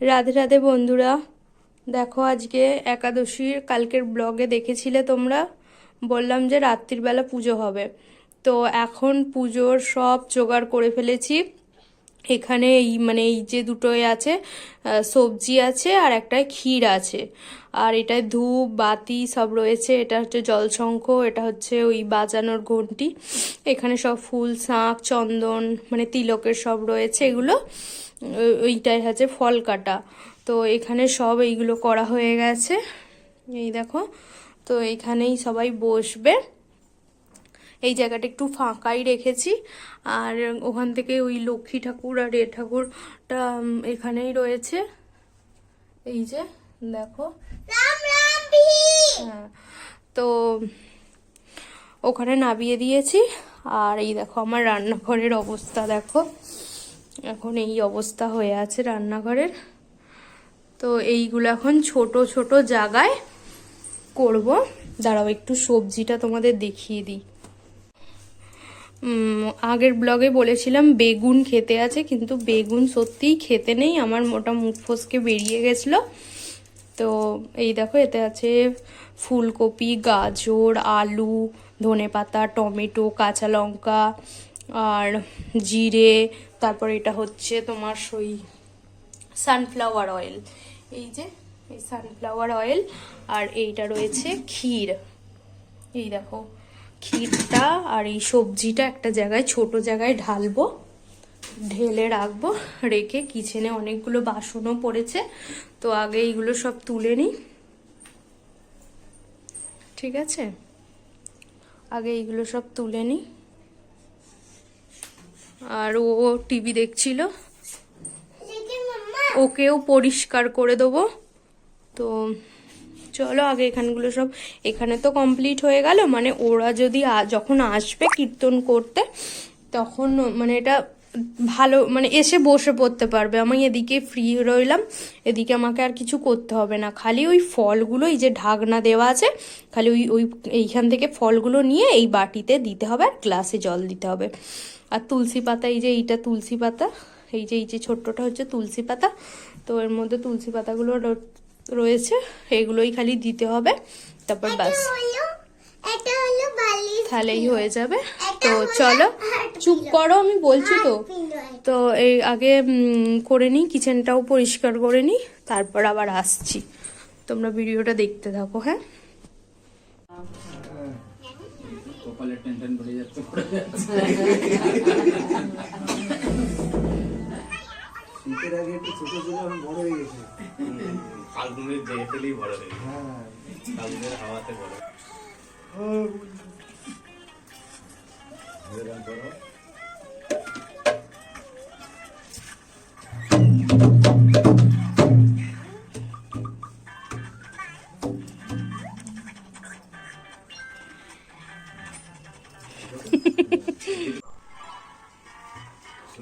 রাধে রাধে বন্ধুরা। দেখো আজকে একাদশীর কালকের ব্লগে দেখেছিলে তোমরা? বললাম যে রাত্রিবেলা পুজো হবে। তো এখন পুজোর সব জোগাড় করে ফেলেছি। এখানে এই মানে এই যে দুটোই আছে সবজি আছে আর একটা ক্ষীর আছে। আর এটায় ধূপ, বাতি সব রয়েছে। এটা হচ্ছে জলশঙ্খ এটা হচ্ছে ওই বাজানোর ঘন্টি। এখানে সব ফুল, শাঁখ, চন্দন মানে তিলকের সব রয়েছে। এগুলো ওই- ওইটাই হচ্ছে ফল কাটা। তো এখানে সব এইগুলো করা হয়ে গেছে। এই দেখো, তো এখানেই সবাই বসবে। এই জায়গাটা একটু ফাঁকাই রেখেছি। আর ওখান থেকে ওই লক্ষ্মী ঠাকুর আর এ ঠাকুরটা এখানেই রয়েছে। এই যে দেখো। হ্যাঁ তো ওখানে নামিয়ে দিয়েছি। আর এই দেখো আমার রান্নাঘরের অবস্থা দেখো। এখন এই অবস্থা হয়ে আছে রান্নাঘরের। তো এইগুলো এখন ছোট ছোট জায়গায় করব। দাঁড়াও একটু সবজিটা তোমাদের দেখিয়ে দিই। আগের ব্লগে বলেছিলাম বেগুন খেতে আছে, কিন্তু বেগুন সত্যিই খেতে নেই। আমার মোটা মুখ ফসকে বেরিয়ে গেছিল। তো এই দেখো, এতে আছে ফুলকপি, গাজর, আলু ধনেপাতা টমেটো, কাঁচা লঙ্কা আর জিরে। তারপর এটা হচ্ছে তোমার সই সানফ্লাওয়ার অয়েল এই যে, এই সানফ্লাওয়ার অয়েল আর এইটা রয়েছে ক্ষীর। এই দেখো ক্ষীরটা আর এই সবজিটা একটা জায়গায় ছোট জায়গায় ঢালবো ঢেলে রাখব রেখে কিচেনে অনেকগুলো বাসনও পড়েছে তো আগে এইগুলো সব তুলে নিই। ঠিক আছে? আগে এইগুলো সব তুলে নিই। আর ও টিভি দেখছিল। ওকেও পরিষ্কার করে দেবো। তো চলো আগে এখানগুলো সব, এখানে তো কমপ্লিট হয়ে গেল মানে ওরা যদি যখন আসবে কীর্তন করতে, তখন মানে এটা ভালো মানে এসে বসে পড়তে পারবে। আমি এদিকে ফ্রি রইলাম, এদিকে আমাকে আর কিছু করতে হবে না। খালি ওই ফলগুলো, এই যে ঢাকনা দেওয়া আছে, খালি ওই ওই এইখান থেকে ফলগুলো নিয়ে এই বাটিতে দিতে হবে আর গ্লাসে জল দিতে হবে। আর তুলসী পাতা, এই যে এইটা তুলসী পাতা, এই যে এই যে ছোট্টটা হচ্ছে তুলসী পাতা, তো এর মধ্যে তুলসী পাতাগুলো রয়েছে এগুলোই খালি দিতে হবে। তারপর ব্যাস। এটা হলো বালিশ তাহলেই হয়ে যাবে। তো চলো চুপ করো আমি বলছি তো। তো এই আগে করে নিই কিচেনটাও পরিষ্কার করে নিই তারপর আবার আসছি। তোমরা ভিডিওটা দেখতে থাকো হ্যাঁ? কপালের টেনশন বেড়ে যাচ্ছে। শীতের আগে একটু ছোট ছিল এখন বড় হয়ে গেছে। ফাল্গুনের যে ফেলেই বড় হয়ে গেছে। হ্যাঁ। ফাল্গুনের হাওয়াতে বড়। এরকম